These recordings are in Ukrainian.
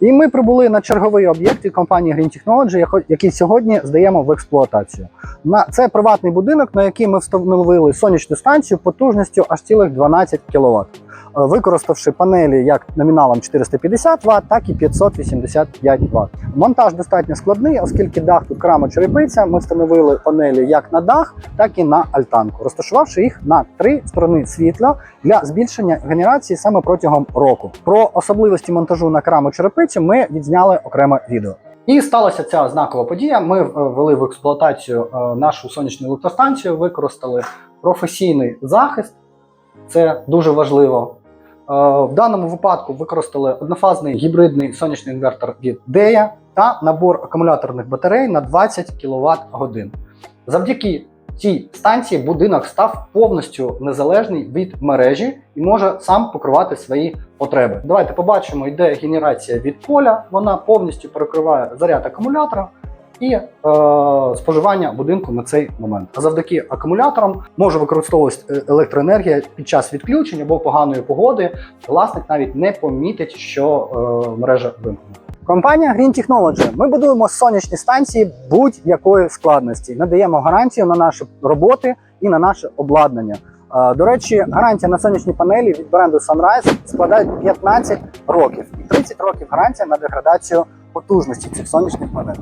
І ми прибули на черговий об'єкт від компанії Green Technology, який сьогодні здаємо в експлуатацію. На це приватний будинок, на який ми встановили сонячну станцію потужністю аж цілих 12 кВт, використавши панелі як номіналом 450 Вт, так і 585 Вт. Монтаж достатньо складний, оскільки дах тут крама черепиця. Ми встановили панелі як на дах, так і на альтанку, розташувавши їх на три сторони світла для збільшення генерації саме протягом року. Про особливості монтажу на краму черепицю ми відзняли окреме відео. І сталася ця знакова подія. Ми е, ввели в експлуатацію е, нашу сонячну електростанцію, використали професійний захист. Це дуже важливо. Е, В даному випадку використали однофазний гібридний сонячний інвертор від DEA та набор акумуляторних батарей на 20 кВт годин. Завдяки цій станції будинок став повністю незалежний від мережі і може сам покривати свої потреби. Давайте побачимо, йде генерація від поля. Вона повністю перекриває заряд акумулятора і е, споживання будинку на цей момент. А завдяки акумуляторам може використовуватися е, електроенергія під час відключення або поганої погоди. Власник навіть не помітить, що е, мережа вимкнена. Компанія Green Technology. Ми будуємо сонячні станції будь-якої складності. Надаємо гарантію на наші роботи і на наше обладнання. Е, До речі, гарантія на сонячні панелі від бренду Sunrise складає 15 років і 30 років гарантія на деградацію потужності цих сонячних панелей.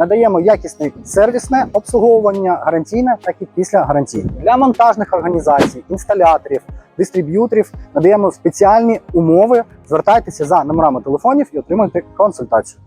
Надаємо якісне сервісне обслуговування гарантійне, так і після гарантійне. Для монтажних організацій, інсталяторів, дистриб'юторів надаємо спеціальні умови. Звертайтеся за номерами телефонів і отримуйте консультацію.